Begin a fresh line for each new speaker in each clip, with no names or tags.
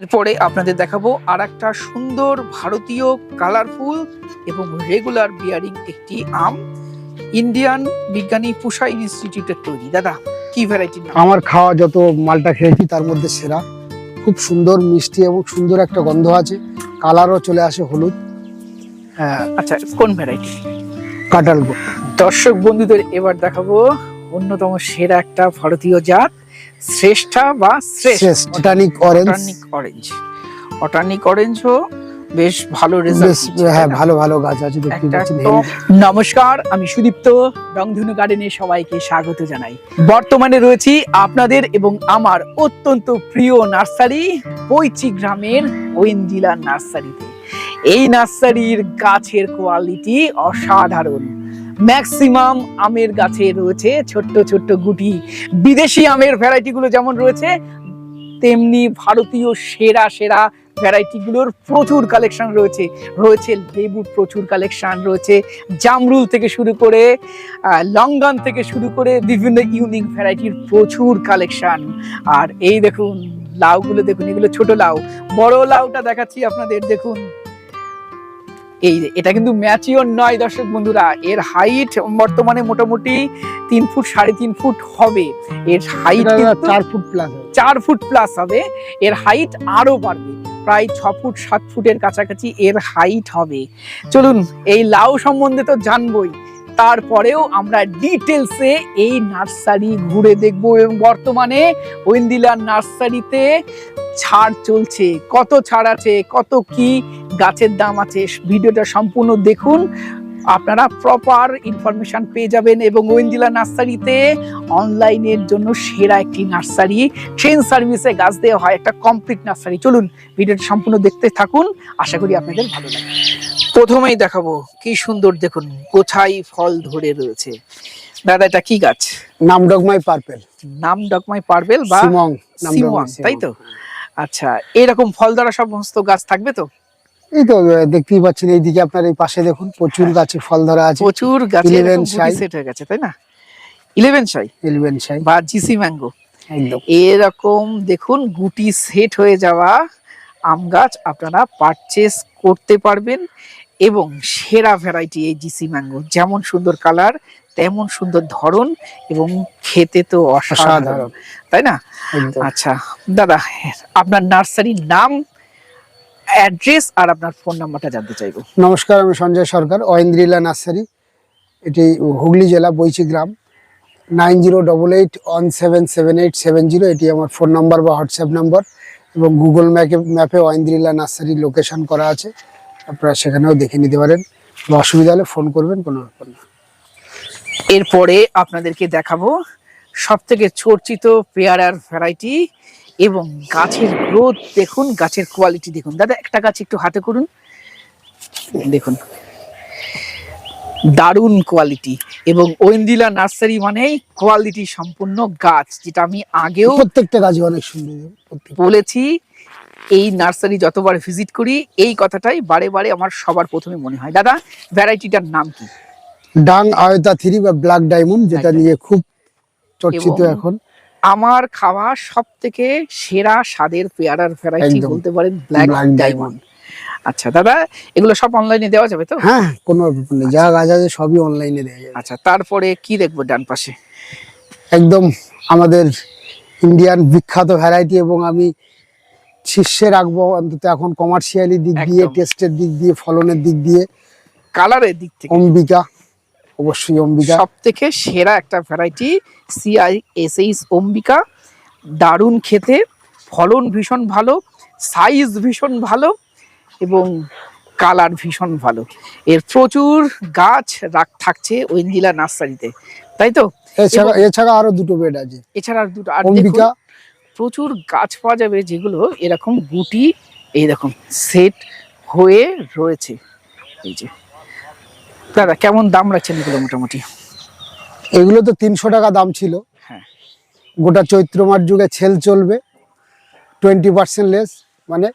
এরপরে আপনাদের দেখাবো আর একটা সুন্দর ভারতীয় কালারফুল এবং রেগুলার বিয়ারিং একটি আম ইন্ডিয়ান বিজ্ঞানী পুষা ইনস্টিটিউটের তৈরি। দাদা কি ভ্যারাইটি
আমার খাওয়া যত মালটা খেয়েছি তার মধ্যে সেরা। খুব সুন্দর মিষ্টি এবং সুন্দর একটা গন্ধ আছে। কালারও চলে আসে হলুদ। হ্যাঁ
আচ্ছা কোন ভ্যারাইটি
কাটাল
দর্শক বন্ধুদের এবার দেখাবো অন্যতম সেরা একটা ভারতীয় জাত শ্রেষ্ঠা বা শ্রেষ্ঠ?
অটানিক অরেঞ্জ
অটার্নিক অরেঞ্জ অটার্নিক অরেঞ্জও বেশ ভালো রেজাল্ট
হ্যাঁ ভালো ভালো গাছ আছে দেখতে পাচ্ছেন।
নমস্কার আমি সুদীপ্ত রংধনু গার্ডেনে সবাইকে স্বাগত জানাই। বর্তমানে রয়েছি আপনাদের এবং আমার অত্যন্ত প্রিয় নার্সারি বৈচি গ্রামের ওয়েন্দিলা নার্সারিতে। এই নার্সারির গাছের কোয়ালিটি অসাধারণ। ম্যাক্সিমাম আমের গাছে রয়েছে ছোট্ট ছোট্ট গুটি। বিদেশি আমের ভ্যারাইটিগুলো যেমন রয়েছে, তেমনি ভারতীয় সেরা সেরা ভ্যারাইটিগুলোর প্রচুর কালেকশন রয়েছে। রয়েছে লেবুর প্রচুর কালেকশন রয়েছে। জামরুল থেকে শুরু করে লঙ্গন থেকে শুরু করে বিভিন্ন ইউনিক ভ্যারাইটির প্রচুর কালেকশন। আর এই দেখুন, লাউগুলো দেখুন, এগুলো ছোট লাউ। বড় লাউটা দেখাচ্ছি আপনাদের, দেখুন। এই এটা কিন্তু ম্যাচিওর নয় দর্শক বন্ধুরা। এর হাইট বর্তমানে মোটামুটি তিন ফুট সাড়ে তিন ফুট হবে। এর হাইট
চার ফুট প্লাস
চার ফুট প্লাস হবে। এর হাইট আরও বাড়বে। প্রায় ছ ফুট সাত ফুটের কাছাকাছি এর হাইট হবে। চলুন এই লাউ সম্বন্ধে তো জানবই। তারপরেও আমরা ডিটেলসে এই নার্সারি ঘুরে দেখব এবং বর্তমানে ওয়েন্দিলা নার্সারিতে ছাড় চলছে। কত ছাড় আছে কত কি গাছের দাম আছে ভিডিওটা সম্পূর্ণ দেখুন। আপনারা প্রপার ইনফরমেশন পেয়ে যাবেন এবং ওয়েন্দিলা নার্সারিতে অনলাইনের জন্য সেরা একটি নার্সারি ট্রেন সার্ভিসে গাছ দেওয়া হয় একটা কমপ্লিট নার্সারি। চলুন ভিডিওটা সম্পূর্ণ দেখতে থাকুন। আশা করি আপনাদের ভালো লাগে প্রথমেই দেখাবো কি সুন্দর দেখুন গোছাই ফল ধরে রয়েছে। দাদা এটা কি গাছ?
নাম ডগমাই পার্পেল।
নাম ডকমাই পার্পেল বা
সিমং
তাই তো? আচ্ছা এরকম ফল দ্বারা সমস্ত গাছ থাকবে তো?
এই তো দেখতেই পাচ্ছেন এইদিকে আপনার এই পাশে দেখুন প্রচুর গাছে ফল ধরা আছে।
প্রচুর গাছে
11 সাই।
সেট হয়ে গেছে তাই না? ইলেভেন সাই।
এলিভেন সাই।
বা জিসি ম্যাঙ্গো।
একদম।
এরকম দেখুন গুটি সেট হয়ে যাওয়া আম গাছ আপনারা পারচেস করতে পারবেন এবং সেরা ভ্যারাইটি এই জিসি ম্যাঙ্গো। যেমন সুন্দর কালার তেমন সুন্দর ধরন এবং খেতে তো অসাধারণ। তাই না? আচ্ছা দাদা আপনার নার্সারির নাম অ্যাড্রেস আর আপনার ফোন নাম্বারটা জানতে চাইব।
নমস্কার আমি সঞ্জয় সরকার অয়েন্দ্রিলা নার্সারি। এটি হুগলি জেলা বৈচি গ্রাম। Nine zero double eight one seven seven eight seven zero এটি আমার ফোন নাম্বার বা হোয়াটসঅ্যাপ নাম্বার এবং গুগল ম্যাপে ম্যাপে অয়েন্দ্রিলা নার্সারি লোকেশন করা আছে। আপনারা সেখানেও দেখে নিতে পারেন। বা অসুবিধা হলে ফোন করবেন কোনো ব্যাপার না।
এরপরে আপনাদেরকে দেখাবো সব থেকে চর্চিত পেয়ারার ভ্যারাইটি এবং গাছের গ্রোথ দেখুন গাছের কোয়ালিটি দেখুন। দাদা একটা গাছ একটু হাতে করুন। দেখুন। দারুণ কোয়ালিটি এবং ওয়েন্দিলা নার্সারি মানেই কোয়ালিটি সম্পূর্ণ গাছ যেটা আমি আগেও
প্রত্যেকটা গাছ অনেক সুন্দর
বলেছি এই নার্সারি যতবার ভিজিট করি এই কথাটাই বারে বারে আমার সবার প্রথমে মনে হয়। দাদা ভ্যারাইটিটার নাম কি?
ডাং আয়তা থ্রি বা ব্ল্যাক ডায়মন্ড যেটা নিয়ে খুব চর্চিত এখন।
আমার খাওয়া সব থেকে সেরা স্বাদের পেয়ারার ভ্যারাইটি বলতে পারেন ব্ল্যাক ডায়মন্ড আচ্ছা দাদা এগুলো সব অনলাইনে দেওয়া যাবে তো?
হ্যাঁ কোনো নেই। যা গাছ আছে সবই অনলাইনে দেওয়া যাবে।
আচ্ছা তারপরে কি দেখব ডান পাশে?
একদম আমাদের ইন্ডিয়ান বিখ্যাত ভ্যারাইটি এবং আমি শীর্ষে রাখব অন্তত এখন কমার্শিয়ালি দিক দিয়ে টেস্টের দিক দিয়ে ফলনের দিক দিয়ে।
কালারের দিক থেকে।
অম্বিকা। অবশ্যই অম্বিকা।
সব থেকে সেরা একটা ভ্যারাইটি সিআই এসএইচ অম্বিকা। দারুণ খেতে ফলন ভীষণ ভালো সাইজ ভীষণ ভালো এবং কালার ভীষণ ভালো। এর প্রচুর গাছ রাখ থাকছে ওয়েন্দিলা নার্সারিতে তাই তো?
এছাড়া এছাড়া আরও দুটো বেড আছে।
এছাড়া আর দুটো আর
অম্বিকা।
প্রচুর গাছ পাওয়া যাবে যেগুলো এরকম গুটি এই এইরকম সেট হয়ে রয়েছে। এই যে দাদা কেমন দাম রাখছেন এগুলো মোটামুটি?
এগুলো তো তিনশো টাকা দাম ছিল।
হ্যাঁ।
গোটা চৈত্র মাস যুগে ছেল চলবে। টোয়েন্টি পার্সেন্ট লেস মানে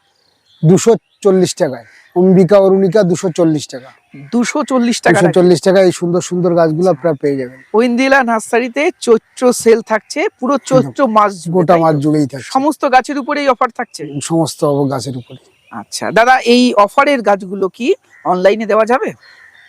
দুশো চল্লিশ টাকায়। অম্বিকা অরুণিকা দুশো চল্লিশ টাকা।
দুশো চল্লিশ টাকা
দুশো চল্লিশ টাকা এই সুন্দর সুন্দর গাছগুলো আপনারা পেয়ে যাবেন।
ঐন্দিলা নার্সারিতে চৈত্র সেল থাকছে পুরো চৈত্র মাস
গোটা মাস জুড়েই থাকে
সমস্ত গাছের উপরেই অফার থাকছে?
সমস্ত গাছের উপরে
আচ্ছা। দাদা এই অফারের গাছগুলো কি অনলাইনে দেওয়া যাবে?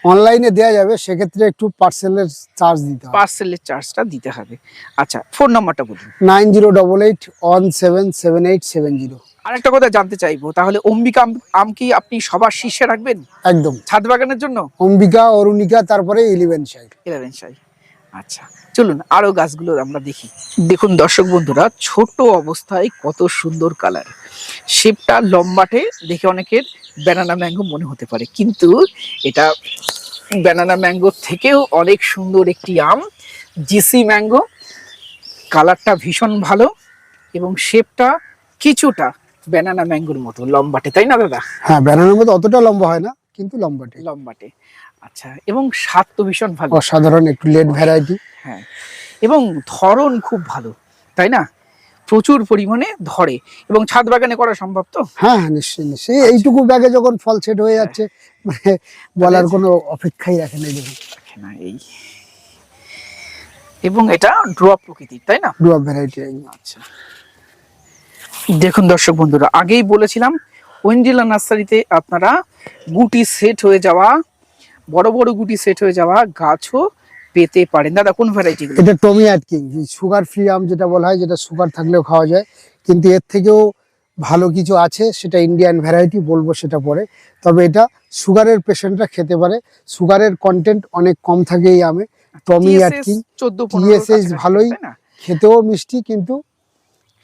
অনলাইনে দেওয়া যাবে সেক্ষেত্রে একটু পার্সেলের চার্জ দিতে হবে।
পার্সেলের চার্জটা দিতে হবে। আচ্ছা ফোন নাম্বারটা বলুন।
Nine zero double eight one seven seven eight seven zero.
আরেকটা কথা জানতে চাইব তাহলে অম্বিকা আম- কি আপনি সবার শীর্ষে রাখবেন?
একদম।
ছাদ বাগানের জন্য?
অম্বিকা অরুণিকা তারপরে ইলেভেন সাইড
ইলেভেন সাই। আচ্ছা চলুন আরও গাছগুলো আমরা দেখি। দেখুন দর্শক বন্ধুরা ছোট অবস্থায় কত সুন্দর কালার। শেপটা লম্বাটে দেখে অনেকের ব্যানানা ম্যাঙ্গো মনে হতে পারে। কিন্তু এটা ব্যানানা ম্যাঙ্গো থেকেও অনেক সুন্দর একটি আম। জিসি ম্যাঙ্গো কালারটা ভীষণ ভালো এবং শেপটা কিছুটা ব্যানানা ম্যাঙ্গোর মতো লম্বাটে তাই না দাদা?
হ্যাঁ ব্যানানার মতো অতটা লম্বা হয় না কিন্তু লম্বাটে।
লম্বাটে। আচ্ছা এবং স্বাদ তো ভীষণ ভালো।
অসাধারণ একটু লেট ভ্যারাইটি
হ্যাঁ এবং ধরন খুব ভালো তাই না? প্রচুর পরিমাণে ধরে এবং ছাদ বাগানে করা সম্ভব তো?
হ্যাঁ হ্যাঁ নিশ্চয়ই নিশ্চয়ই। এইটুকু ব্যাগে যখন ফল সেট হয়ে যাচ্ছে মানে বলার কোনো অপেক্ষাই রাখে না দেখুন।
না এই। এবং এটা ড্রপ প্রকৃতির তাই না?
ডুয়াব ভ্যারাইটি
আচ্ছা। দেখুন দর্শক বন্ধুরা আগেই বলেছিলাম ওয়েন্ডিলা নার্সারিতে আপনারা গুটি সেট হয়ে যাওয়া বড় বড় গুটি সেট হয়ে যাওয়া গাছও পেতে পারেন। দাদা কোন ভ্যারাইটি
এটা টমি অ্যাটকিং সুগার ফ্রি আম যেটা বলা হয় যেটা সুগার থাকলেও খাওয়া যায়। কিন্তু এর থেকেও ভালো কিছু আছে সেটা ইন্ডিয়ান ভ্যারাইটি বলব সেটা পরে। তবে এটা সুগারের পেশেন্টরা খেতে পারে। সুগারের কন্টেন্ট অনেক কম থাকে এই আমে। টমি অ্যাটকিং
চোদ্দ
TSS ভালোই। খেতেও মিষ্টি কিন্তু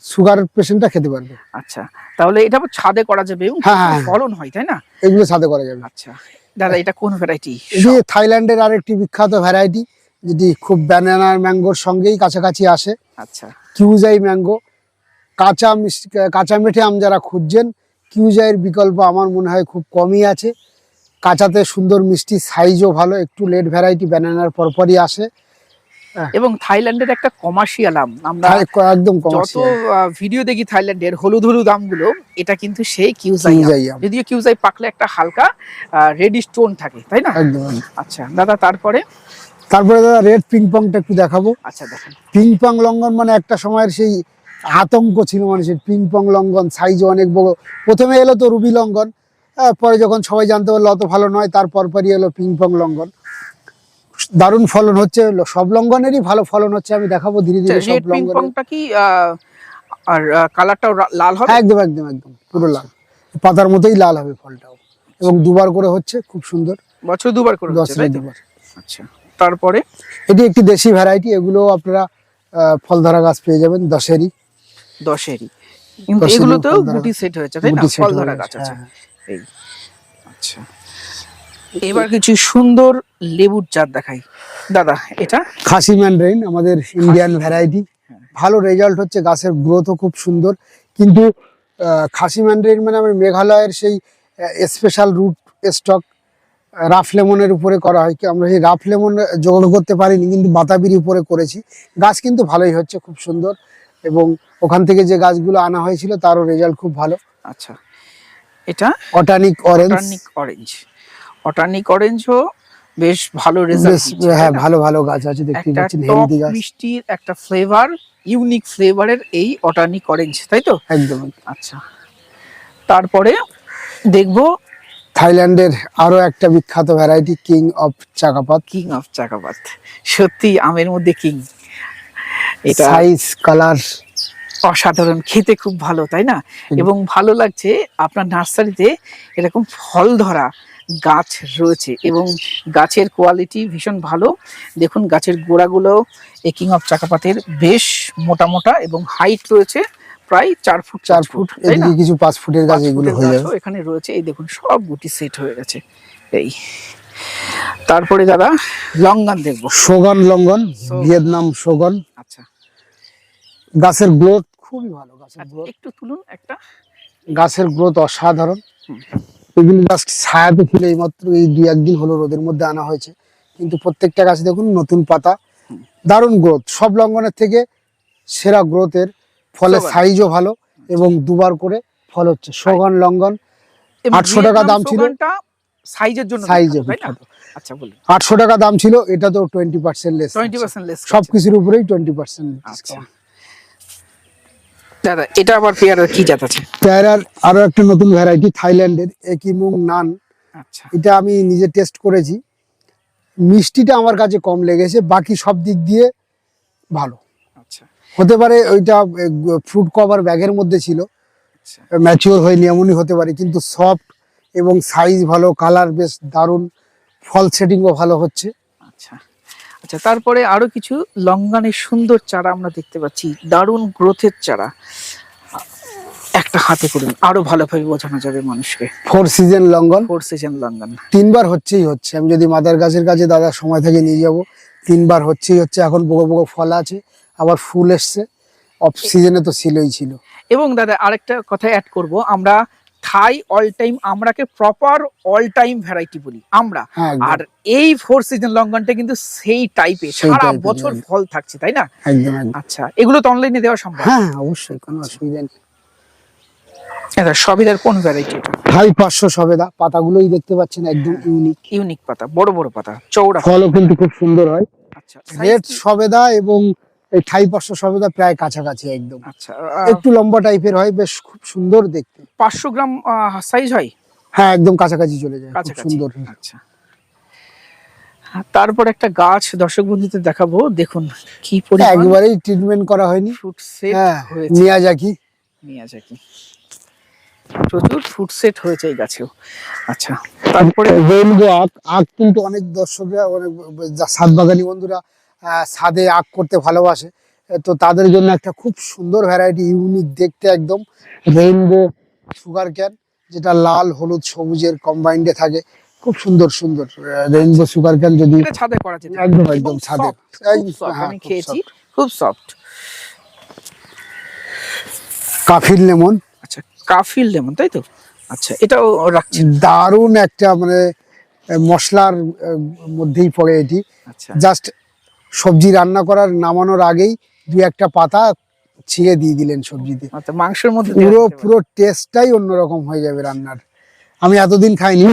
সুগার পেশেন্টরা খেতে পারবে।
আচ্ছা তাহলে এটা ছাদে করা যাবে?
হ্যাঁ, হ্যাঁ।
ফলন হয় তাই না?
এগুলো ছাদে করা যাবে।
আচ্ছা। দাদা এটা কোন ভ্যারাইটি
এটি থাইল্যান্ডের আরেকটি বিখ্যাত ভ্যারাইটি যেটি খুব ব্যানানার ম্যাঙ্গোর সঙ্গেই কাছাকাছি আসে।
আচ্ছা।
কিউজাই ম্যাঙ্গো কাঁচা মিষ্টি কাঁচা মিঠে আম যারা খুঁজছেন কিউজাইয়ের বিকল্প আমার মনে হয় খুব কমই আছে। কাঁচাতে সুন্দর মিষ্টি সাইজও ভালো একটু লেট ভ্যারাইটি ব্যানানার পরপরই আসে।
এবং থাইল্যান্ডের একটা কমার্শিয়াল আম। আমরা
একদম
যত ভিডিও দেখি থাইল্যান্ডের হলুদ হলুদ আমগুলো এটা কিন্তু সেই কিউজাই যদিও কিউজাই পাকলে একটা হালকা রেডি স্টোন থাকে তাই না। আচ্ছা দাদা তারপরে?
তারপরে দাদা রেড পিং পংটা একটু দেখাবো।
আচ্ছা দেখেন।
পিং পং লঙ্ঘন মানে একটা সময়ের সেই আতঙ্ক ছিল মানুষের পিং পং লঙ্ঘন সাইজ অনেক বড়। প্রথমে এলো তো রুবি লঙ্ঘন পরে যখন সবাই জানতে পারল অত ভালো নয় তারপর পরই এলো পিং পং লঙ্ঘন। দারুণ ফলন হচ্ছে সব লঙ্ঘনেরই ভালো ফলন হচ্ছে আমি দেখাবো ধীরে ধীরে সব
পিং
লঙ্ঘনের
পংটা কি আর কালারটাও লাল হবে?
একদম একদম একদম পুরো লাল। পাতার মতোই লাল হবে ফলটাও। এবং দুবার করে হচ্ছে খুব সুন্দর।
বছর দুবার করে তো?
দুবার।
আচ্ছা তারপরে?
এটি একটি দেশি ভ্যারাইটি এগুলো আপনারা ফল ধরা গাছ পেয়ে যাবেন দশেরই।
দশেরই। এগুলোতেও গুটি সেট হয়েছে তাই না? ফল ধরা
গাছ
আছে।
হ্যাঁ,
এই আচ্ছা। এবার কিছু সুন্দর লেবুর জাত দেখাই। দাদা এটা?
খাসি ম্যানড্রেন আমাদের ইন্ডিয়ান ভ্যারাইটি। ভালো রেজাল্ট হচ্ছে গাছের গ্রোথও খুব সুন্দর। কিন্তু খাসি ম্যানড্রেন মানে আমার মেঘালয়ের সেই স্পেশাল রুট স্টক রাফ লেমনের উপরে করা হয়। কি আমরা সেই রাফ লেমন জোগাড় করতে পারিনি কিন্তু বাতাবির উপরে করেছি। গাছ কিন্তু ভালোই হচ্ছে খুব সুন্দর। এবং ওখান থেকে যে গাছগুলো আনা হয়েছিল তারও রেজাল্ট খুব ভালো।
আচ্ছা। এটা?
অটানিক অরেঞ্জ
অরেঞ্জ অটার্নিক অরেঞ্জও বেশ ভালো রেজাল্ট
হ্যাঁ ভালো ভালো গাছ আছে দেখতে পাচ্ছেন হেলদি গাছ।
মিষ্টির একটা ফ্লেভার ইউনিক ফ্লেভারের এই অটার্নিক অরেঞ্জ তাই তো?
একদম
আচ্ছা। তারপরে দেখব
থাইল্যান্ডের আরও একটা বিখ্যাত variety king of Chakapat
king of Chakapat সত্যি আমের মধ্যে কিং এটা
সাইজ কালার
অসাধারণ খেতে খুব ভালো তাই না? এবং ভালো লাগছে আপনার নার্সারিতে এরকম ফল ধরা। গাছ রয়েছে এবং গাছের কোয়ালিটি ভীষণ ভালো। দেখুন গাছের গোড়াগুলো এই কিং অফ চাকাপাতের বেশ মোটা মোটা এবং হাইট রয়েছে প্রায় চার ফুট
চার ফুট এদিকে কিছু পাঁচ ফুটের গাছ এগুলো হয়ে যাবে।
এখানে রয়েছে। এই দেখুন সব গুটি সেট হয়ে গেছে। এই তারপরে দাদা লঙ্গন দেখব।
সোগন
লঙ্গন
ভিয়েতনাম সোগন
আচ্ছা।
গাছের গ্রোথ খুবই ভালো গাছের
আচ্ছা,
গ্রোথ
একটু তুলুন একটা।
গাছের গ্রোথ অসাধারণ। এগুলো গাছ ছায়াতে ছিল এইমাত্র এই দুই একদিন হলো রোদের মধ্যে আনা হয়েছে। কিন্তু প্রত্যেকটা গাছ দেখুন নতুন পাতা দারুণ গ্রোথ সব লঙ্ঘনের থেকে সেরা গ্রোথের ফলের সাইজও ভালো এবং দুবার করে ফল হচ্ছে। সোগন লঙ্ঘন আটশো টাকা দাম ছিল।
সাইজের জন্য
সাইজে
আচ্ছা বলুন।
আটশো টাকা দাম ছিল এটা তো twenty percent less
twenty percent less
সব কিছুর উপরেই টোয়েন্টি পার্সেন্ট
আচ্ছা। দাদা এটা আবার পেয়ারার কি জাত আছে?
পেয়ারার আরও একটা নতুন ভ্যারাইটি থাইল্যান্ডের একিমুং নান।
আচ্ছা।
এটা আমি নিজে টেস্ট করেছি। মিষ্টিটা আমার কাছে কম লেগেছে বাকি সব দিক দিয়ে ভালো।
আচ্ছা।
হতে পারে ওইটা ফ্রুট কভার ব্যাগের মধ্যে ছিল।
আচ্ছা।
ম্যাচিওর হয়নি এমনই হতে পারে কিন্তু সফট এবং সাইজ ভালো কালার বেশ দারুণ ফল সেটিংও ভালো হচ্ছে।
আচ্ছা। আচ্ছা তারপরে আরও কিছু লঙ্গানের সুন্দর চারা আমরা দেখতে পাচ্ছি। দারুণ গ্রোথের চারা। একটা হাতে করুন আরও ভালোভাবে বোঝানো যাবে মানুষকে।
Four season longan.
Four season longan.
তিনবার হচ্ছেই হচ্ছে। আমি যদি মাদার গাছের কাছে দাদা সময় থেকে নিয়ে যাব তিনবার হচ্ছেই হচ্ছে। এখন বড় বড় ফল আছে আবার ফুল এসছে। অফ সিজনে তো ছিলই ছিল।
এবং দাদা আরেকটা কথা অ্যাড করব। আমরা থাই অল টাইম আমরাকে প্রপার অল টাইম ভ্যারাইটি বলি আমরা।
হ্যাঁ
আর এই ফোর সিজন লঙ্গানটা কিন্তু সেই টাইপের সারা বছর ফল থাকছে তাই না? আচ্ছা এগুলো তো অনলাইনে দেওয়া সম্ভব?
হ্যাঁ হ্যাঁ, অবশ্যই কোনো অসুবিধা নেই।
আচ্ছা সবিদার কোন ভ্যারাইটি
হাই পাঁচশো সবেদা পাতাগুলোই দেখতে পাচ্ছেন একদম ইউনিক
ইউনিক পাতা বড় বড় পাতা চৌড়া
ফলও কিন্তু খুব সুন্দর হয়।
আচ্ছা
রেড সবেদা এবং এই ঠাই পাঁচশো সবেদা প্রায় কাছাকাছি একদম।
আচ্ছা
একটু লম্বা টাইপের হয় বেশ খুব সুন্দর দেখতে।
পাঁচশো গ্রাম সাইজ হয়?
হ্যাঁ একদম কাছাকাছি চলে যায় খুব সুন্দর।
আচ্ছা। আর তারপর একটা গাছ দর্শক বন্ধুদের দেখাবো দেখুন কি পরিমাণ।
একবারেই ট্রিটমেন্ট করা হয়নি।
ফ্রুট সেট
হ্যাঁ
হয়েছে।
মিয়াজাকি
মিয়াজাকি প্রচুর ফুড সেট হয়েছে এই গাছেও। আচ্ছা তারপরে
রেইনবো আখ আখ কিন্তু অনেক দর্শকরা অনেক ছাদ বাগানি বন্ধুরা ছাদে আখ করতে ভালোবাসে। তো তাদের জন্য একটা খুব সুন্দর ভ্যারাইটি ইউনিক দেখতে একদম রেইনবো সুগার ক্যান যেটা লাল হলুদ সবুজের কম্বাইন্ডে থাকে। খুব সুন্দর সুন্দর রেইনবো সুগার ক্যান যদি
ছাদে করা যেতে
একদম একদম ছাদে। হ্যাঁ,
আমি
খুব
খেয়েছি। খুব সফট
কাফির লেমন।
আচ্ছা কাফিল লেমন তাই তো? আচ্ছা এটাও রাখছি
দারুণ একটা মানে মশলার মধ্যেই পড়ে এটি।
আচ্ছা।
জাস্ট সবজি রান্না করার নামানোর আগেই দু একটা পাতা ছিঁড়ে দিয়ে দিলেন সবজিতে।
আচ্ছা মাংসের মধ্যে
পুরো
পুরো
টেস্টটাই অন্যরকম হয়ে যাবে রান্নার। আমি এতদিন খাইনি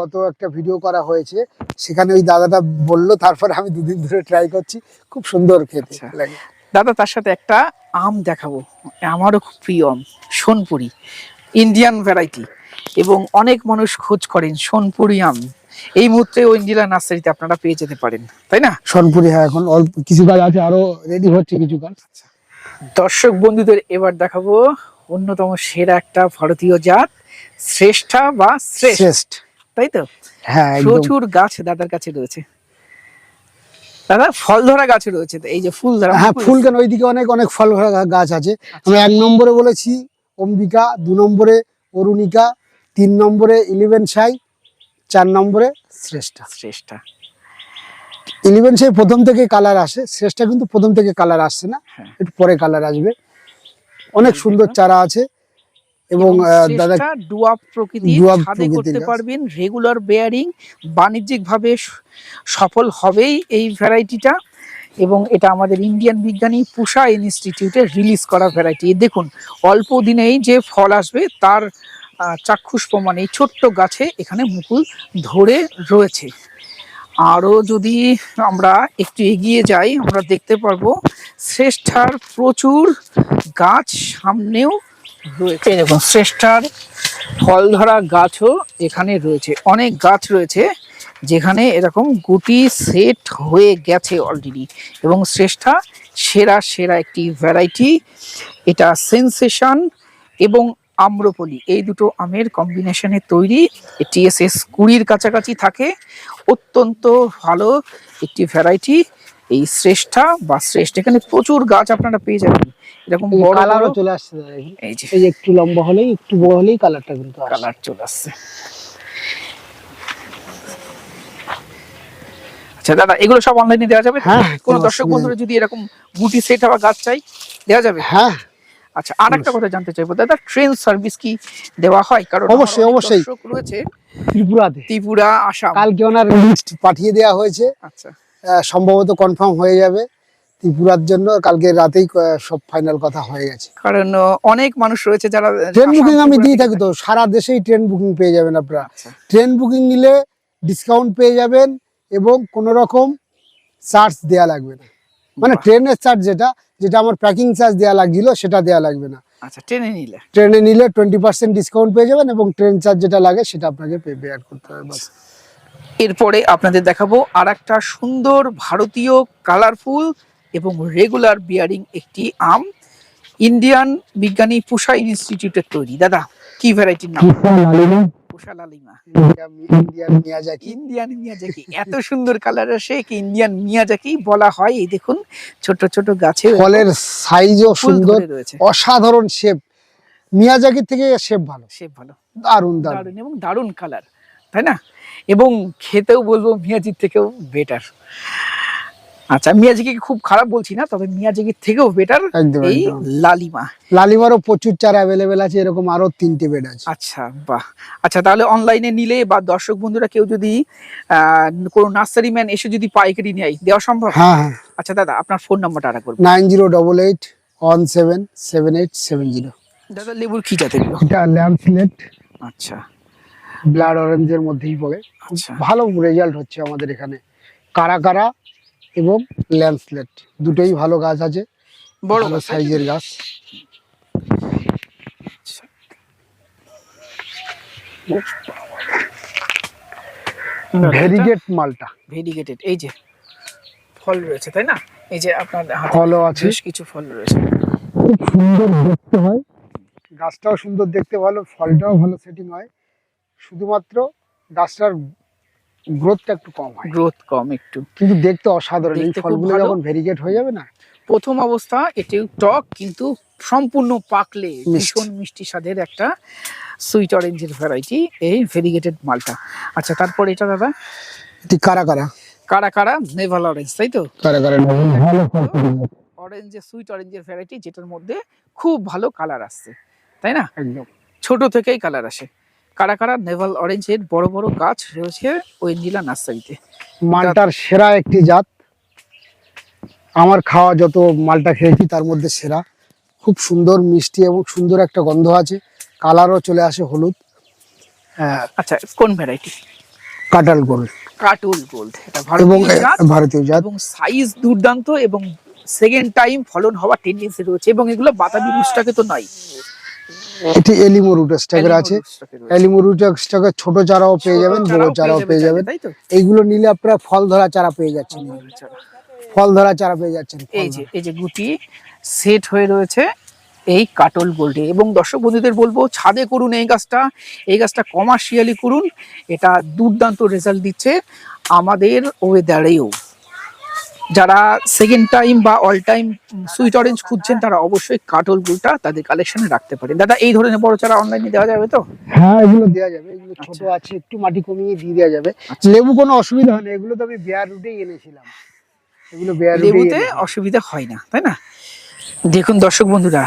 গত একটা ভিডিও করা হয়েছে সেখানে ওই দাদাটা বলল তারপরে আমি দুদিন ধরে ট্রাই করছি খুব সুন্দর খেতে
আচ্ছা।
লাগে।
দাদা তার সাথে একটা আম দেখাবো আমারও খুব প্রিয় আম সোনপুরি ইন্ডিয়ান ভ্যারাইটি এবং অনেক মানুষ খোঁজ করেন সোনপুরি আম। এই মুহূর্তে ওইন্ডিলা নার্সারিতে আপনারা পেয়ে যেতে পারেন তাই না?
সনপুরি হ্যাঁ এখন অল্প কিছু কাজ আছে আরও রেডি হচ্ছে কিছু কাজ।
দর্শক বন্ধুদের এবার দেখাবো অন্যতম সেরা একটা ভারতীয় জাত শ্রেষ্ঠা বা শ্রেষ্ঠ।
শ্রেষ্ঠ।
তাই তো?
হ্যাঁ
প্রচুর গাছ দাদার কাছে রয়েছে। দাদা ফল ধরা গাছ রয়েছে এই যে ফুল ধরা
হ্যাঁ ফুল কেন ওইদিকে অনেক অনেক ফল ধরা গাছ আছে। আমি এক নম্বরে বলেছি অম্বিকা দু নম্বরে অরুণিকা তিন নম্বরে ইলেভেন সাই চার নম্বরে শ্রেষ্ঠা।
শ্রেষ্ঠা।
ইলেভেন সাই প্রথম থেকে কালার আসে শ্রেষ্ঠা কিন্তু প্রথম থেকে কালার আসছে না
হ্যাঁ।
একটু পরে কালার আসবে। অনেক সুন্দর চারা আছে এবং দাদা
ডুয়াপ প্রকৃতি ছাদে করতে পারবেন রেগুলার বেয়ারিং বাণিজ্যিক ভাবে সফল হবেই এই ভ্যারাইটিটা। এবং এটা আমাদের ইন্ডিয়ান বিজ্ঞানী পুষা ইনস্টিটিউটে রিলিজ করা ভ্যারাইটি। দেখুন অল্প দিনেই যে ফল আসবে তার চাক্ষুষ প্রমাণ, এই ছোট্ট গাছে এখানে মুকুল ধরে রয়েছে। আরও যদি আমরা একটু এগিয়ে যাই, আমরা দেখতে পারব শ্রেষ্ঠার প্রচুর গাছ সামনেও রয়েছে। দেখুন, শ্রেষ্ঠার ফল ধরা গাছও এখানে রয়েছে। অনেক গাছ রয়েছে যেখানে এরকম গুটি সেট হয়ে গেছে অলরেডি এবং শ্রেষ্ঠা সেরা সেরা একটি ভ্যারাইটি এটা সেন্সেশন এবং আম্রপলি। এই দুটো আমের কম্বিনেশনে তৈরি টিএসএস কুড়ির কাছাকাছি থাকে। অত্যন্ত ভালো একটি ভ্যারাইটি এই শ্রেষ্ঠা বা শ্রেষ্ঠ। এখানে প্রচুর গাছ আপনারা পেয়ে যাবেন। এরকম
কালারও চলে আসছে
এই যে।
এই একটু লম্বা হলেই একটু বড় হলেই কালারটা কিন্তু
কালার চলে আসছে। আচ্ছা দাদা এগুলো সব অনলাইনে দেওয়া যাবে?
হ্যাঁ,
কোনো দর্শক বন্ধুরা যদি এরকম গুটি সেট হওয়া গাছ চাই দেওয়া যাবে?
হ্যাঁ
আচ্ছা আর একটা কথা জানতে চাইব। দাদা ট্রেন সার্ভিস কি দেওয়া হয়? কারণ
অবশ্যই, অবশ্যই।
রয়েছে
ত্রিপুরাতে।
ত্রিপুরা আসাম।
কালকে ওনার লিস্ট পাঠিয়ে দেওয়া হয়েছে।
আচ্ছা।
সম্ভবত কনফার্ম হয়ে যাবে। ত্রিপুরার জন্য কালকে রাতেই সব ফাইনাল কথা হয়ে গেছে।
কারণ অনেক মানুষ রয়েছে যারা
ট্রেন বুকিং আমি দিয়ে
থাকি
তো। সারা দেশেই ট্রেন বুকিং পেয়ে যাবেন আপনারা।
আচ্ছা,
ট্রেন বুকিং নিলে ডিসকাউন্ট পেয়ে যাবেন এবং কোনো রকম চার্জ দেয়া লাগবে না। মানে ট্রেনের চার্জ যেটা যেটা আমার প্যাকিং চার্জ দেওয়া লাগছিল সেটা দেওয়া লাগবে না।
আচ্ছা ট্রেনে নিলে?
ট্রেনে নিলে টোয়েন্টি পার্সেন্ট ডিসকাউন্ট পেয়ে যাবেন এবং ট্রেন চার্জ যেটা লাগে সেটা আপনাকে পে পেয়ার করতে হবে বাস।
এরপরে আপনাদের দেখাবো আর একটা সুন্দর ভারতীয় কালারফুল এবং রেগুলার বিয়ারিং একটি আম ইন্ডিয়ান বিজ্ঞানী পুষা ইনস্টিটিউটের তৈরি। দাদা কি ভ্যারাইটির নাম? Pusa Lalima
Indian Miyazaki
Indian Miyazaki এত সুন্দর কালার আসে কি ইন্ডিয়ান মিয়াজাকি বলা হয়। এই দেখুন ছোট ছোট গাছে
ফলের সাইজও সুন্দর অসাধারণ শেপ মিয়াজাকির থেকে শেপ ভালো।
সে ভালো।
দারুণ দারুণ।
এবং দারুণ কালার তাই না? এবং খেতেও বলব মিয়াজির থেকেও বেটার আচ্ছা মিয়াজিকে খুব খারাপ বলছি না? তবে মিয়াজিকির থেকেও বেটার
একদম
এই লালিমা।
লালিমারও প্রচুর চারা অ্যাভেলেবেল আছে এরকম আরও তিনটে বেড আছে।
আচ্ছা বাহ। আচ্ছা তাহলে অনলাইনে নিলে বা দর্শক বন্ধুরা কেউ যদি কোনো নার্সারি ম্যান এসে যদি পাইকারি নেয় দেওয়া সম্ভব?
হ্যাঁ হ্যাঁ।
আচ্ছা দাদা আপনার ফোন নাম্বারটা আরেক করবেন
nine zero double eight one seven seven eight seven zero.
দাদা লেবুর কি জাতের
এটা ল্যাম্পসলেট
আচ্ছা।
ব্লাড অরেঞ্জের মধ্যেই পড়ে।
আচ্ছা।
ভালো রেজাল্ট হচ্ছে আমাদের এখানে। কারা কারা? এবং ল্যান্ডস্লেট দুটোই ভালো গাছ আছে
বড়?
সাইজের গাছ। ভেরিগেট মালটা।
ভেরিগেটেড এই যে ফল রয়েছে তাই না? এই যে আপনার
ফলও আছে।
বেশ কিছু ফল রয়েছে।
খুব সুন্দর দেখতে হয়। গাছটাও সুন্দর দেখতে ভালো ফলটাও ভালো সেটিং হয়। শুধুমাত্র গাছটার গ্রোথটা একটু কম হয়।
গ্রোথ কম একটু।
কিন্তু দেখতে অসাধারণ। এই ফলগুলো যখন ভেরিগেট হয়ে যাবে না?
প্রথম অবস্থা এটি টক কিন্তু সম্পূর্ণ পাকলে ভীষণ মিষ্টি স্বাদের একটা সুইট অরেঞ্জের ভ্যারাইটি এই ভেরিগেটেড মালটা। আচ্ছা তারপর এটা দাদা?
এটি কারা কারা?
কারা কারা? নেভাল অরেঞ্জ তাই তো?
কারা কারা।
অরেঞ্জের সুইট অরেঞ্জের ভ্যারাইটি যেটার মধ্যে খুব ভালো কালার আসছে তাই না?
একদম।
ছোট থেকেই কালার আসে। কারা কারা নেভাল অরেঞ্জের বড় বড় গাছ রয়েছে ওই নীলা নার্সারিতে।
মালটার সেরা একটি জাত। আমার খাওয়া যত মালটা খেয়েছি তার মধ্যে সেরা। খুব সুন্দর মিষ্টি এবং সুন্দর একটা গন্ধ আছে। কালারও চলে আসে হলুদ। হ্যাঁ,
আচ্ছা কোন ভ্যারাইটি
কাটাল গোল্ড।
কাটুল গোল্ড এটা
এবং
ভারতীয় জাত
ভারতীয় জাত।
এবং সাইজ দুর্দান্ত এবং সেকেন্ড টাইম ফলন হওয়ার টেন্ডেন্সি রয়েছে এবং এগুলো বাতাবি রুস্টাকে তো নয়।
এটি এলিমো রুট স্টকের আছে। এলিমো রুট স্টকের ছোট চারাও পেয়ে যাবেন বড় চারাও পেয়ে যাবেন এইগুলো নিলে আপনারা ফল ধরা চারা পেয়ে যাচ্ছেন। ফল ধরা চারা। পেয়ে যাচ্ছেন।
এই যে এই যে গুটি সেট হয়ে রয়েছে এই কাটল গোল্ডে। এবং দর্শক বন্ধুদের বলব ছাদে করুন এই গাছটা এই গাছটা কমার্শিয়ালি করুন। এটা দুর্দান্ত রেজাল্ট দিচ্ছে আমাদের ওয়েদারেও যারা সেকেন্ড টাইম বা অল টাইম সুইট অরেঞ্জ খুঁজছেন তারা অবশ্যই কাটল গুলটা তাদের কালেকশনে রাখতে পারেন। দাদা এই ধরনের বড় চারা অনলাইনে দেওয়া যাবে তো?
হ্যাঁ এগুলো দেওয়া যাবে। এগুলো ছোট
আচ্ছা।
আছে একটু মাটি কমিয়ে দিয়ে দেওয়া যাবে।
আচ্ছা।
লেবু কোনো অসুবিধা হয় না এগুলো তো আমি বেয়ার রুটেই এনেছিলাম। এগুলো বেয়ার
লেবুতে অসুবিধা হয় না তাই না? দেখুন দর্শক বন্ধুরা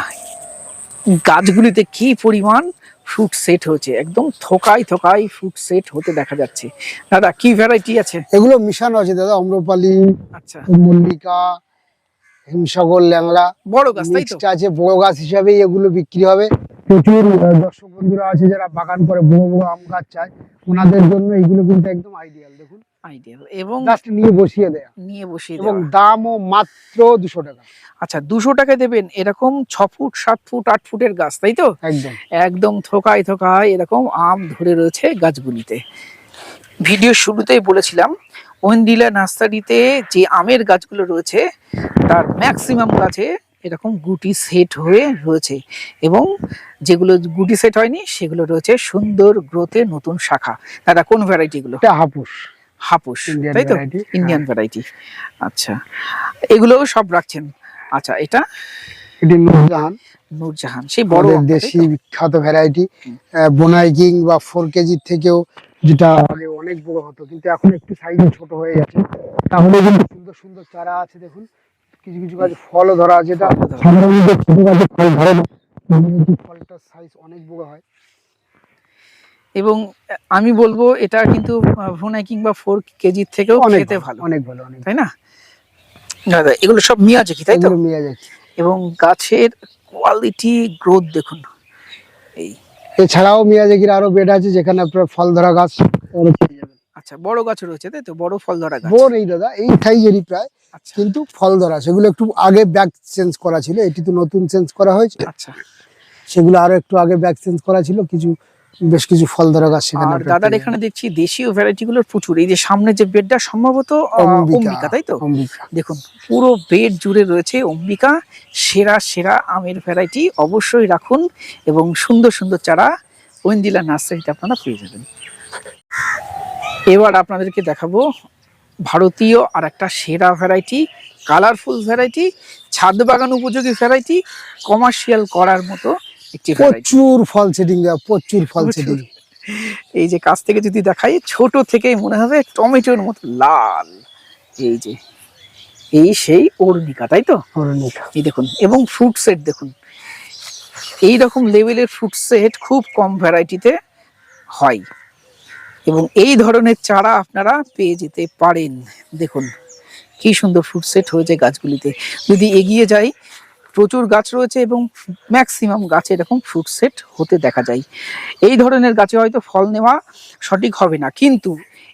গাছগুলিতে কি পরিমাণ ফ্রুট সেট হয়েছে একদম থোকাই থোকাই ফ্রুট সেট হতে দেখা যাচ্ছে। দাদা কি ভ্যারাইটি আছে?
এগুলো মিশানো আছে দাদা অম্রপালি
আচ্ছা।
মল্লিকা হিমসাগর ল্যাংড়া।
বড় গাছ তাই তো?
আছে বড় গাছ হিসাবেই এগুলো বিক্রি হবে। প্রচুর দর্শক বন্ধুরা আছে যারা বাগান করে বড় বড় আম গাছ চায় ওনাদের জন্য এগুলো কিন্তু একদম আইডিয়াল দেখুন।
আইডিয়াল এবং
জাস্ট নিয়ে বসিয়ে দেয়া।
নিয়ে বসিয়ে
এবং দামও মাত্র দুশো টাকা।
আচ্ছা দুশো টাকা দেবেন এরকম ছ ফুট সাত ফুট আট ফুটের গাছ তাই তো?
একদম।
একদম থোকায় থোকায় এরকম আম ধরে রয়েছে গাছগুলিতে। ভিডিও শুরুতেই বলেছিলাম ওয়েন্দিলা নার্সারিতে যে আমের গাছগুলো রয়েছে তার ম্যাক্সিমাম গাছে এরকম গুটি সেট হয়ে রয়েছে। এবং যেগুলো গুটি সেট হয়নি সেগুলো রয়েছে সুন্দর গ্রোথে নতুন শাখা। দাদা কোন ভ্যারাইটি গুলো?
এটা হাপুস।
হাপুস তাই তো? ইন্ডিয়ান ভ্যারাইটি আচ্ছা এগুলো সব রাখছেন? আচ্ছা এটা?
এটি নূরজাহান।
নূরজাহান সেই বড়?
দেশি বিখ্যাত ভ্যারাইটি। বোনাই কিং বা ফোর কেজির থেকেও যেটা আগে অনেক বড় হতো কিন্তু এখন একটু সাইজে ছোট হয়ে গেছে। তাহলে কিন্তু সুন্দর সুন্দর চারা আছে দেখুন। কিছু কিছু গাছে ফলও ধরা আছে এটা সাধারণত ছোট গাছে ফল ধরে না ফলটার সাইজ অনেক বড় হয়।
এবং আমি বলব এটা কিন্তু ভুনাই কিংবা ফোর কেজির থেকেও খেতে
ভালো অনেক ভালো অনেক
তাই না? দাদা এগুলো সব মিয়াজাকি তাই তো?
মিয়াজাকি
এবং গাছের কোয়ালিটি গ্রোথ দেখুন। এই।
এছাড়াও মিয়াজাকির আরও বেড আছে যেখানে আপনার ফল ধরা গাছ ওগুলো পেয়ে যাবেন।
আচ্ছা বড় গাছ রয়েছে তাই তো? বড় ফল ধরা গাছ।
বড় নেই দাদা এই সাইজেরই প্রায়
আচ্ছা।
কিন্তু ফল ধরা সেগুলো একটু আগে ব্যাগ চেঞ্জ করা ছিল এটি তো নতুন চেঞ্জ করা হয়েছে।
আচ্ছা।
সেগুলো আরও একটু আগে ব্যাগ চেঞ্জ করা ছিল কিছু বেশ কিছু ফল ধরা গাছ সেখানে
আর দাদার এখানে দেখছি দেশীয় ভ্যারাইটি গুলোর প্রচুর। এই যে সামনে যে বেডটা সম্ভবত অম্বিকা তাই তো? দেখুন পুরো বেড জুড়ে রয়েছে অম্বিকা সেরা সেরা আমের ভ্যারাইটি অবশ্যই রাখুন এবং সুন্দর সুন্দর চারা ওয়েন্দিলা নার্সারিতে আপনারা পেয়ে যাবেন। এবার আপনাদেরকে দেখাবো ভারতীয় আর একটা সেরা ভ্যারাইটি কালারফুল ভ্যারাইটি ছাদ বাগান উপযোগী ভ্যারাইটি কমার্শিয়াল করার মতো
প্রচুর ফল সেটিং প্রচুর ফল। সেটিং।
এই যে কাছ থেকে যদি দেখাই ছোট থেকেই মনে হবে টমেটোর মতো লাল। এই যে এই সেই অরুণিকা তাই তো?
অরণ্যিকা
এই দেখুন এবং ফ্রুট সেট দেখুন। এই রকম লেভেলের ফ্রুট সেট খুব কম ভ্যারাইটিতে হয়। এবং এই ধরনের চারা আপনারা পেয়ে যেতে পারেন। দেখুন কি সুন্দর ফ্রুট সেট হয়েছে গাছগুলিতে। যদি এগিয়ে যাই প্রচুর গাছ রয়েছে এবং ম্যাক্সিমাম গাছে এরকম ফ্রুট সেট হতে দেখা যায়। এই ধরনের গাছে হয়তো ফল নেওয়া সঠিক হবে না কিন্তু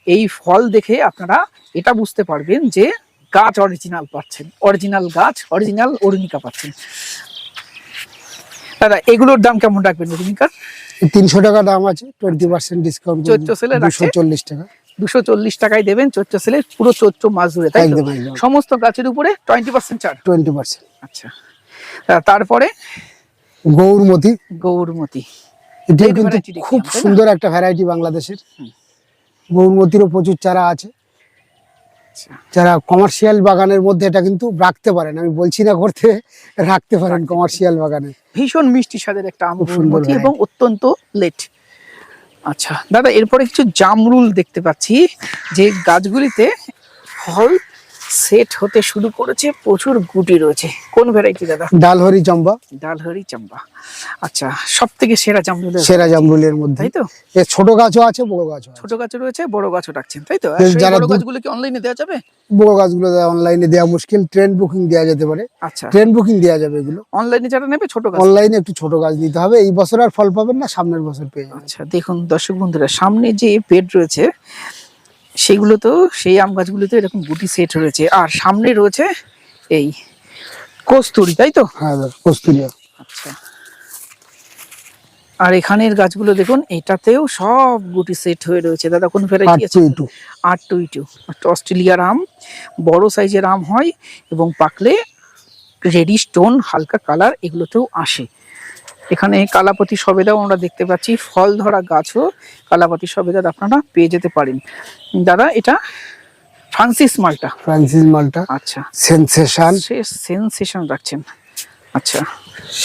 এই ফল দেখে আপনারা এটা বুঝতে পারবেন যে গাছ অরিজিনাল পাচ্ছেন অরিজিনাল গাছ অরিজিনাল অরুণিকা পাচ্ছেন। দাদা এগুলোর দাম কেমন রাখবেন অরুণিকার
তিনশো টাকা দাম আছে টোয়েন্টি পার্সেন্ট ডিসকাউন্ট
চৈত্র
দুশো চল্লিশ টাকা।
দুশো চল্লিশ টাকায় দেবেন চৈত্র সেলের পুরো চৈত্র মাস ধরে তাই সমস্ত গাছের উপরে টোয়েন্টি পার্সেন্ট ছাড়?
টোয়েন্টি পার্সেন্ট
আচ্ছা। তারপরে
গৌরমতি।
গৌরমতি।
এটাও কিন্তু খুব সুন্দর একটা ভ্যারাইটি বাংলাদেশের। গৌরমতিরও প্রচুর চারা আছে।
আচ্ছা।
যারা কমার্শিয়াল বাগানের মধ্যে এটা কিন্তু রাখতে পারেন। আমি বলছি না করতে রাখতে পারেন কমার্শিয়াল বাগানে।
ভীষণ মিষ্টি স্বাদের একটা আম গৌরমতি এবং অত্যন্ত লেট। আচ্ছা দাদা এরপরে কিছু জামরুল দেখতে পাচ্ছি যে গাছগুলিতে ফল সেট হতে শুরু করেছে প্রচুর গুটি রয়েছে। কোন ভ্যারাইটি দাদা?
ডালহরি চম্বা
ডালহরি চাম্বা আচ্ছা সব থেকে সেরা জামরুল
সেরা জামরুলের মধ্যে।
তাই তো?
এর ছোট গাছও আছে বড় গাছও
ছোট গাছ রয়েছে বড় গাছও রাখছেন তাই তো? সেই
যারা
বড় গাছগুলো কি অনলাইনে দেওয়া যাবে?
বড় গাছগুলো অনলাইনে দেওয়া মুশকিল। ট্রেন বুকিং দেওয়া যেতে পারে।
আচ্ছা।
ট্রেন বুকিং দেওয়া যাবে এগুলো।
অনলাইনে যারা নেবে ছোট গাছ।
অনলাইনে একটু ছোট গাছ নিতে হবে। এই বছর আর ফল পাবেন না সামনের বছর পেয়ে
আচ্ছা দেখুন দর্শক বন্ধুরা সামনে যে বেড রয়েছে সেগুলো তো সেই আম গাছগুলোতে এরকম গুটি সেট রয়েছে। আর সামনে রয়েছে এই কস্তুরি তাই তো?
হ্যাঁ দাদা কস্তুরিয়া
আচ্ছা। আর এখানের গাছগুলো দেখুন এটাতেও সব গুটি সেট হয়ে রয়েছে। দাদা কোন ভ্যারাইটি আছে? আর টু টু। অস্ট্রেলিয়ার আম বড় সাইজের আম হয় এবং পাকলে রেডি স্টোন হালকা কালার এগুলোতেও আসে। এখানে কালাপতি সবেদাও আমরা দেখতে পাচ্ছি। ফল ধরা গাছও কালাপতি সবেদার আপনারা পেয়ে যেতে পারেন। দাদা এটা ফ্রান্সিস মালটা।
ফ্রান্সিস মালটা।
আচ্ছা।
সেনসেশন।
সেন্সেশন রাখছেন। আচ্ছা।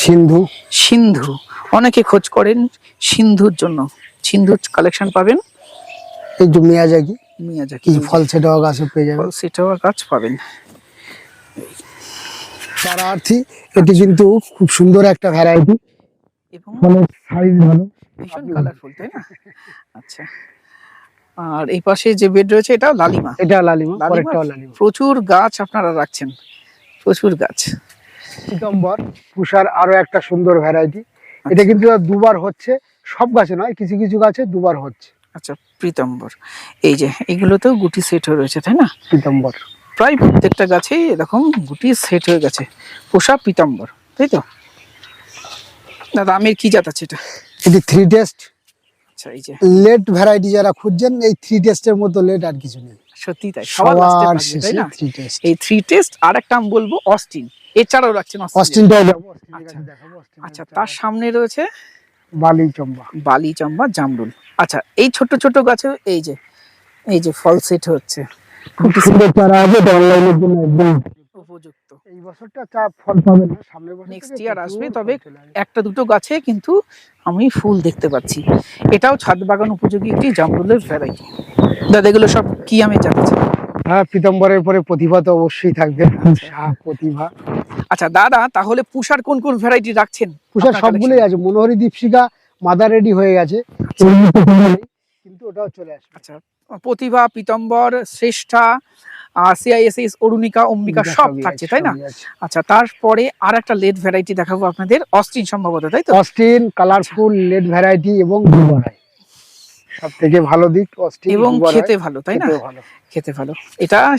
সিন্ধু।
সিন্ধু। অনেকে খোঁজ করেন সিন্ধুর জন্য। সিন্ধুর কালেকশন পাবেন।
এই যে মিয়াজাকি।
মিয়াজাকি।
কিছু ফল সেটাও গাছও পেয়ে যাবেন।
ফল সেটাও গাছ পাবেন।
তারার্থী এটি কিন্তু খুব সুন্দর একটা ভ্যারাইটি
এবং
ফলের সাইজ ভালো।
ভীষণ কালারফুল তাই না? আচ্ছা। আর এই পাশে যে বেড রয়েছে এটাও লালিমা।
এটা লালিমা? পরেরটাও লালিমা।
প্রচুর গাছ আপনারা রাখছেন। প্রচুর গাছ।
পিতম্বর পুষার আরও একটা সুন্দর ভ্যারাইটি এটা কিন্তু দুবার হচ্ছে সব গাছে নয় কিছু কিছু গাছে দুবার হচ্ছে।
আচ্ছা প্রীতম্বর। এই যে এগুলোতেও গুটি সেট হয়ে রয়েছে তাই না?
পিতম্বর
প্রায় প্রত্যেকটা গাছে এরকম গুটি সেট হয়ে গেছে। পোষা পিতাম্বর তাই তো? দাদা আমের কি জাত আছে এটা?
এটি থ্রি টেস্ট
আচ্ছা এই যে।
লেট ভ্যারাইটি যারা খুঁজছেন এই থ্রি টেস্টের মতো লেট আর কিছু নেই।
সত্যি তাই সবার লাস্টে তাই না? এই থ্রি টেস্ট আর একটা আম বলব অস্টিন এছাড়াও রাখছেন অস্টিন আচ্ছা। আচ্ছা তার সামনে রয়েছে
বালি চম্বা
বালি চম্বা জামরুল। আচ্ছা এই ছোট ছোট গাছে এই যে এই যে ফল সেট হচ্ছে।
খুব সুন্দর চারা আছে অনলাইনের জন্য একদম এই বছরটা চা ফল পাবে না সামনের বছর
নেক্সট ইয়ার আসবে তবে একটা দুটো গাছে কিন্তু আমি ফুল দেখতে পাচ্ছি। এটাও ছাদ বাগান উপযোগী একটি জামরুলের ভ্যারাইটি দাদা এগুলো সব কি আমি জানছি
হ্যাঁ পিতম্বরের পরে প্রতিভা তো অবশ্যই থাকবে। প্রতিভা।
আচ্ছা দাদা তাহলে পুষার কোন কোন ভ্যারাইটি রাখছেন?
পুষার সবগুলোই আছে। মনোহরি দীপশিকা মাদার রেডি হয়ে গেছে।
আচ্ছা।
কিন্তু ওটাও চলে আসবে।
আচ্ছা প্রতিভা পিতম্বর শ্রেষ্ঠা সিআইএসএস অরুণিকা অম্বিকা সব থাকছে তাই না? আচ্ছা তারপরে আর একটা লেট ভ্যারাইটি দেখাবো আপনাদের অস্টিন সম্ভবত তাই তো?
অস্টিন কালারফুল লেড ভ্যারাইটি এবং দুবারাই। সব থেকে ভালো দিক অস্টিন
এবং খেতে ভালো তাই না? খেতে ভালো। এটা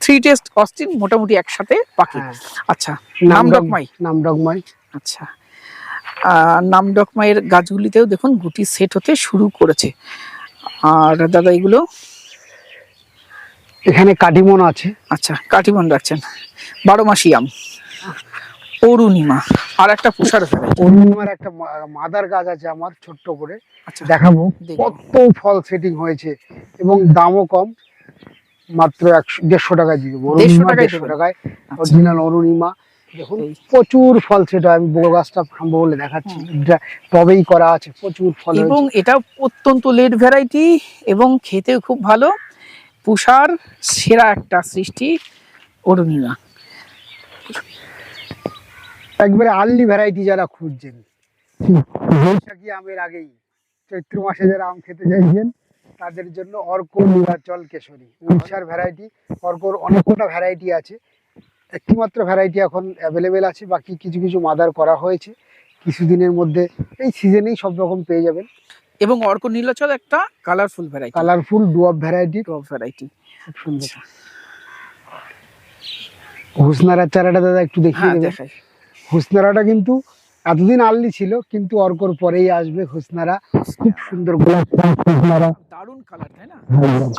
থ্রি টেস্ট অস্টিন মোটামুটি একসাথে পাখি
হ্যাঁ।
আচ্ছা নামডকমাই
নামডকমাই
আচ্ছা। আহ, নামডকমাইয়ের গাছগুলিতেও দেখুন গুটি সেট হতে শুরু করেছে। আর দাদা এগুলো?
এখানে কাটিমন আছে।
আচ্ছা কাটিমন রাখছেন। বারো মাসি আম। অরুণিমা। আর একটা পুষার
অরুণিমার একটা মাদার গাছ আছে আমার ছোট্ট করে।
আচ্ছা।
দেখাবো। কত ফল সেটিং হয়েছে এবং দামও কম। মাত্র একশো দেড়শো টাকায় দিয়ে দেবো।
দেড়শো টাকায়?
টাকায়।
আচ্ছা।
অরিজিনাল অরুণিমা। দেখুন প্রচুর ফল সেট আমি বড় গাছটা সম্ভব বলে দেখাচ্ছি। টবেই করা আছে। প্রচুর ফল
এবং এটা অত্যন্ত লেট ভ্যারাইটি এবং খেতেও খুব ভালো। পুষার সেরা একটা সৃষ্টি অরুণিমা।
একবারে আর্লি ভ্যারাইটি যারা খুঁজছেন, বৈশাখী আমের আগেই, চৈত্র মাসে যারা আম খেতে চাইছেন, তাদের জন্য অর্ক নীলাচল কেশরী। উড়িষ্যার ভ্যারাইটি, অর্কর অনেক কটা ভ্যারাইটি আছে। একটিমাত্র ভ্যারাইটি এখন অ্যাভেলেবেল আছে, বাকি কিছু কিছু মাদার করা হয়েছে। কিছুদিনের মধ্যে এই সিজনেই সব রকম পেয়ে যাবেন।
এবং অর্ক নীলাচল একটা কালারফুল ভ্যারাইটি
কালারফুল ডুয়াব ভ্যারাইটি
ডুয়ার ভ্যারাইটি
খুব সুন্দর। হুসনারা চারাটা দাদা একটু দেখিয়ে
হ্যাঁ দেখাই।
হুসনারাটা কিন্তু এতদিন আর্লি ছিল কিন্তু অর্কর পরেই আসবে হোসনারা খুব সুন্দর গোলাপ হুসনারা
দারুণ কালার তাই না?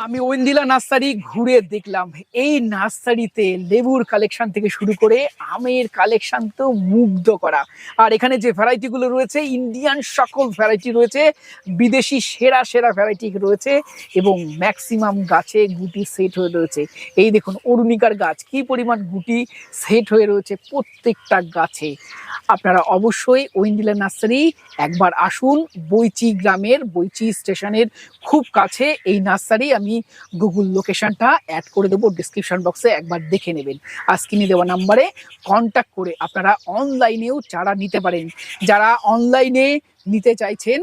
আমি ওয়েন্দিলা নার্সারি ঘুরে দেখলাম। এই নার্সারিতে লেবুর কালেকশন থেকে শুরু করে আমের কালেকশন তো মুগ্ধ করা। আর এখানে যে ভ্যারাইটি গুলো রয়েছে ইন্ডিয়ান সকল ভ্যারাইটি রয়েছে বিদেশি সেরা সেরা ভ্যারাইটি রয়েছে এবং ম্যাক্সিমাম গাছে গুটি সেট হয়ে রয়েছে। এই দেখুন অরুণিকার গাছ কি পরিমাণ গুটি সেট হয়ে রয়েছে প্রত্যেকটা গাছে। আপনারা অবশ্যই ওয়েন্দিলা নার্সারি, একবার আসুন বইচি গ্রামের বইচি স্টেশনের খুব কাছে এই নার্সারি। আমি গুগল লোকেশনটা অ্যাড করে দেবো ডিসক্রিপশন বক্সে একবার দেখে নেবেন। আর স্ক্রিনে দেওয়া নাম্বারে কন্ট্যাক্ট করে আপনারা অনলাইনেও চারা নিতে পারেন। যারা অনলাইনে নিতে চাইছেন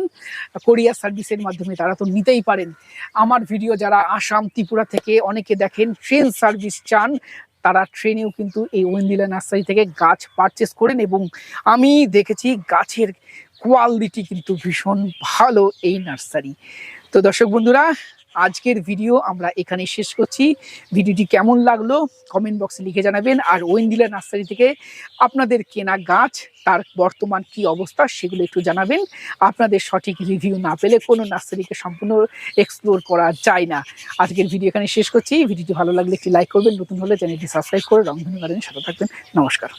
কোরিয়ার সার্ভিসের মাধ্যমে তারা তো নিতেই পারেন। আমার ভিডিও যারা আসাম ত্রিপুরা থেকে অনেকে দেখেন ট্রেন সার্ভিস চান তারা ট্রেনেও কিন্তু এই ওয়েন্দিলা নার্সারি থেকে গাছ পারচেস করেন এবং আমি দেখেছি গাছের কোয়ালিটি কিন্তু ভীষণ ভালো এই নার্সারি। তো দর্শক বন্ধুরা আজকের ভিডিও আমরা এখানে শেষ করছি। ভিডিওটি কেমন লাগল কমেন্ট বক্সে লিখে জানাবেন। আর ওয়েন্দিলা নার্সারি থেকে আপনাদের কেনা গাছ, তার বর্তমান কি অবস্থা সেগুলো একটু জানাবেন। আপনাদের সঠিক রিভিউ না পেলে কোনো নার্সারিকে সম্পূর্ণ এক্সপ্লোর করা যায় না। আজকের ভিডিও এখানে শেষ করছি। ভিডিওটি ভালো লাগলে একটি লাইক করবেন। নতুন হলে চ্যানেলটি সাবস্ক্রাইব করে রংধনু গার্ডেনের সাথে থাকবেন। নমস্কার।